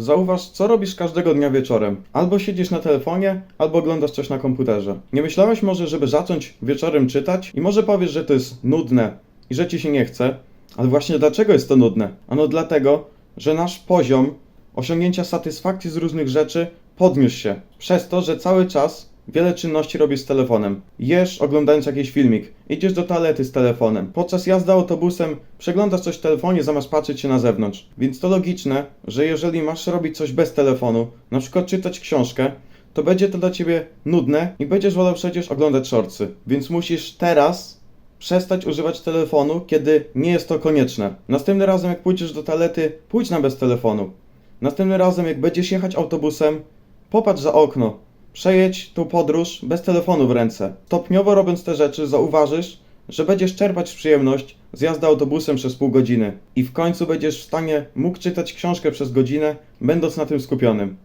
Zauważ, co robisz każdego dnia wieczorem. Albo siedzisz na telefonie, albo oglądasz coś na komputerze. Nie myślałeś może, żeby zacząć wieczorem czytać? I może powiesz, że to jest nudne i że ci się nie chce, ale właśnie dlaczego jest to nudne? Ano dlatego, że nasz poziom osiągnięcia satysfakcji z różnych rzeczy podniósł się. Przez to, że cały czas wiele czynności robisz z telefonem. Jesz oglądając jakiś filmik, idziesz do toalety z telefonem. Podczas jazdy autobusem przeglądasz coś w telefonie zamiast patrzeć się na zewnątrz. Więc to logiczne, że jeżeli masz robić coś bez telefonu, na przykład czytać książkę, to będzie to dla ciebie nudne i będziesz wolał przecież oglądać shortsy. Więc musisz teraz przestać używać telefonu, kiedy nie jest to konieczne. Następnym razem, jak pójdziesz do toalety, pójdź na bez telefonu. Następnym razem, jak będziesz jechać autobusem, popatrz za okno. Przejedź tą podróż bez telefonu w ręce. Stopniowo robiąc te rzeczy, zauważysz, że będziesz czerpać przyjemność z jazdy autobusem przez pół godziny. I w końcu będziesz w stanie mógł czytać książkę przez godzinę, będąc na tym skupionym.